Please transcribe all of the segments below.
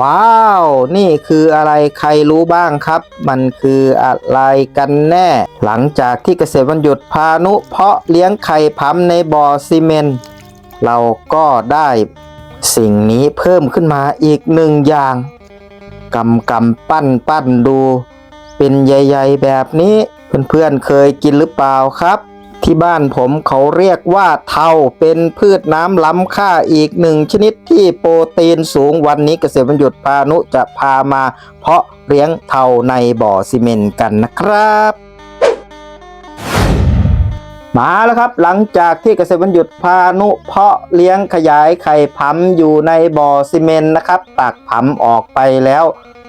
ว้าว นี่คืออะไรใครรู้บ้างครับ มันคืออะไรกันแน่ หลังจากที่เกษตรวันหยุดพานุ เพาะเลี้ยงไข่พัมในบ่อซีเมนต์เราก็ได้สิ่งนี้เพิ่มขึ้นมาอีกหนึ่งอย่างกำกำปั้นปั้นดู เป็นใหญ่ๆแบบนี้ เพื่อนๆเคยกินหรือเปล่าครับ ที่บ้านผมเขาเรียกว่าเทาเป็นพืชน้ำล้ำค่าอีกหนึ่งชนิดที่โปรตีนสูงวันนี้เกษตรบรรยุทธ์พานุจะพามา เพาะเลี้ยงเทาในบ่อซีเมนต์กันนะครับมาแล้วครับหลังจากที่เกษตรบรรยุทธ์พานุเพาะเลี้ยงขยายไข่พัมอยู่ในบ่อซีเมนต์นะครับตักพัมออกไปแล้ว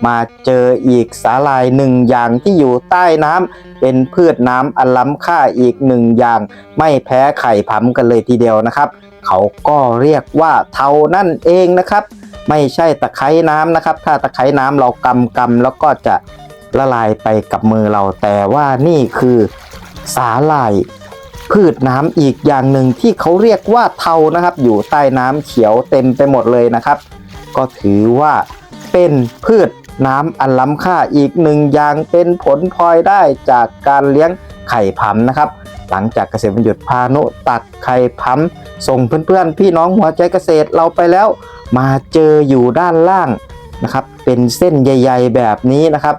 มาเจออีกสาลายหนึ่งอย่างที่อยู่ใต้น้ำเป็นพืชน้ำอันล้ำค่าอีกหนึ่งอย่าง ไม่แพ้ไข่พัมกันเลยทีเดียวนะครับ เขาก็เรียกว่าเทานั่นเองนะครับ ไม่ใช่ตะไคร้น้ำนะครับ ถ้าตะไคร้น้ำเรากำกำแล้วก็จะละลายไปกับมือเรา แต่ว่านี่คือสาหร่ายพืชน้ำอีกอย่างหนึ่งที่เขาเรียกว่าเทานะครับ อยู่ใต้น้ำเขียวเต็มไปหมดเลยนะครับ ก็ถือว่าเป็นพืช น้ำอันล้ำค่าอีกหนึ่งอย่างเป็นผลพลอยได้จากการเลี้ยงไข่ผำนะครับ หลังจากเกษตรบรรยุทธ์พานุตักไข่ผำส่งเพื่อนๆ พี่น้องหัวใจเกษตรเราไปแล้ว มาเจออยู่ด้านล่างนะครับ เป็นเส้นใหญ่ ๆ แบบนี้นะครับ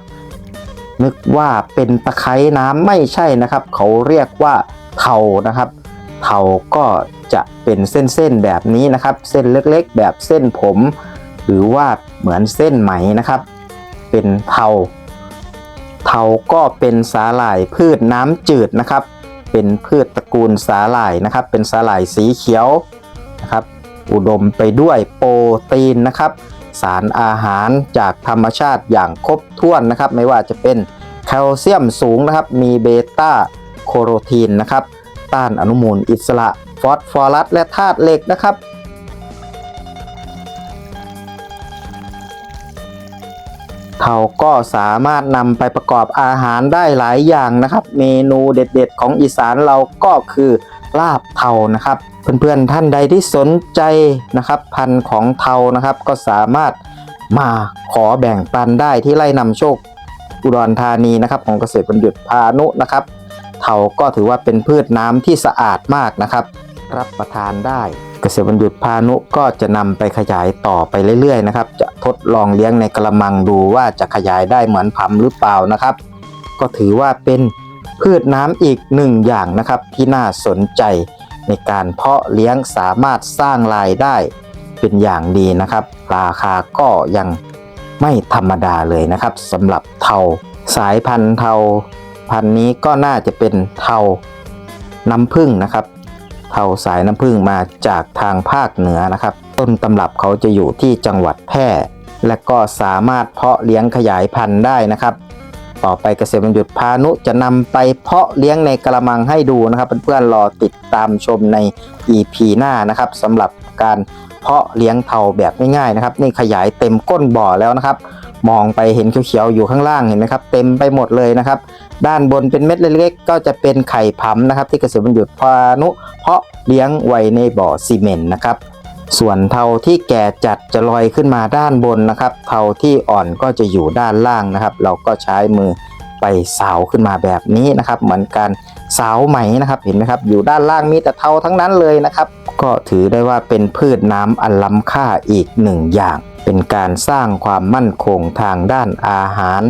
นึกว่าเป็นตะไคร้น้ำไม่ใช่นะครับ เขาเรียกว่าเทานะครับเทาก็จะเป็นเส้นๆแบบนี้นะครับ เส้นเล็กๆ แบบเส้นผม หรือว่าเหมือนเส้นไหมนะครับ เป็นเทาเทาก็เป็นสาหร่ายพืชน้ำจืดนะครับ เป็นพืชตระกูลสาหร่ายนะครับ เป็นสาหร่ายสีเขียวนะครับ อุดมไปด้วยโปรตีนนะครับ สารอาหารจากธรรมชาติอย่างครบถ้วนนะครับ ไม่ว่าจะเป็นแคลเซียมสูงนะครับ มีเบต้าโคโรทีนนะครับ ต้านอนุมูลอิสระ ฟอสฟอรัสและธาตุเหล็กนะครับ เขาก็สามารถนำไปประกอบอาหารได้หลายอย่างนะครับ เมนูเด็ดๆ ของอีสานเราก็คือลาบเทานะครับ เพื่อนๆท่านใดที่สนใจนะครับ พันธุ์ของเทานะครับก็สามารถมาขอแบ่งปันได้ที่ไร่นำโชคอุดรธานีนะครับ ของเกษตรบรรยุทธ์พานุนะครับเทาก็ถือว่าเป็นพืชน้ำที่สะอาดมากนะครับ รับประทานได้ เกษตรบรรยุทธ์พานุก็จะนำไปขยายต่อไปเรื่อยๆนะครับจ ทดลองเลี้ยงในกระมังดูว่าจะขยายได้เหมือนผำหรือเปล่านะครับ ก็ถือว่าเป็นพืชน้ำอีกหนึ่งอย่างนะครับ ที่น่าสนใจในการเพาะเลี้ยงสามารถสร้างรายได้เป็นอย่างดีนะครับ ราคาก็ยังไม่ธรรมดาเลยนะครับสำหรับเทาสายพันธุ์เทาพันธุ์นี้ก็น่าจะเป็นเทาน้ำผึ้งนะครับเทาสายน้ำผึ้งมาจากทางภาคเหนือนะครับ ต้นตำรับเขาจะอยู่ที่จังหวัดแพร่ และก็สามารถเพาะเลี้ยงขยายพันธุ์ได้นะครับ ต่อไปเกษตรบรรยุทธ์พานุจะนำไปเพาะเลี้ยงในกระมังให้ดูนะครับ เพื่อนๆรอติดตามชมใน EP หน้านะครับสำหรับการเพาะเลี้ยงเทาแบบง่ายๆนะครับนี่ขยายเต็มก้นบ่อแล้วนะครับ มองไปเห็นเขียวๆอยู่ข้างล่างเห็นไหมครับ เต็มไปหมดเลยนะครับ ด้านบนเป็นเม็ดเล็กๆ ก็จะเป็นไข่ผำนะครับ ที่เกษตรบรรยุทธ์พานุเพาะเลี้ยงไว้ในบ่อซีเมนต์นะครับ ส่วนเทาที่แก่จัดจะลอยขึ้นมาด้านบนนะครับ เทาที่อ่อนก็จะอยู่ด้านล่างนะครับ เราก็ใช้มือไปเสาขึ้นมาแบบนี้นะครับ เหมือนการเสาไหมนะครับเห็นไหมครับ อยู่ด้านล่างมีแต่เทาทั้งนั้นเลยนะครับ ก็ถือได้ว่าเป็นพืชน้ำอันล้ำค่าอีกหนึ่งอย่าง เป็นการสร้างความมั่นคงทางด้านอาหาร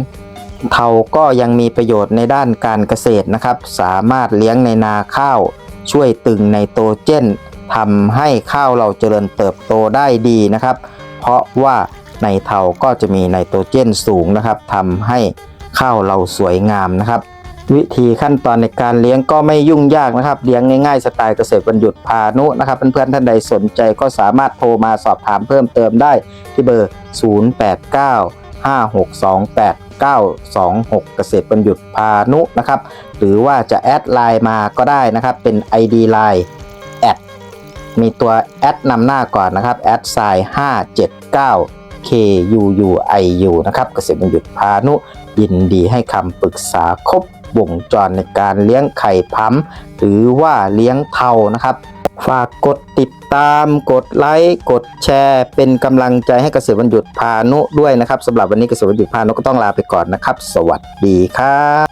เทาก็ยังมีประโยชน์ในด้านการเกษตรนะครับ สามารถเลี้ยงในนาข้าว ช่วยตึงไนโตเจน ทำให้ข้าวเราเจริญเติบโตได้ดีนะครับ เพราะว่าในเทาก็จะมีไนโตรเจนสูงนะครับทำให้ข้าวเราสวยงามนะครับ วิธีขั้นตอนในการเลี้ยงก็ไม่ยุ่งยากนะครับ เลี้ยงง่ายๆสไตล์เกษตรบรรยุทธ์พานุนะครับเพื่อนๆท่านใดสนใจก็สามารถโทรมาสอบถามเพิ่มเติมได้ที่เบอร์ 089 5628 926 เกษตรบรรยุทธ์พานุนะครับ หรือว่าจะแอดไลน์มาก็ได้นะครับ เป็น ID Line มีตัวแอดนำหน้าก่อนนะครับแอดไซน์579 KUUIU นะครับเกษตรบรรยุทธ์พานุยินดีให้คำปรึกษาครบวงจรในการเลี้ยงไข่พัมหรือว่าเลี้ยงเทานะครับ ฝากกดติดตามกดไลค์กดแชร์ เป็นกำลังใจให้เกษตรวันหยุพานุด้วยนะครับสำหรับวันนี้เกษตรวันหยุพานุก็ต้องลาไปก่อนนะครับ สวัสดีครับ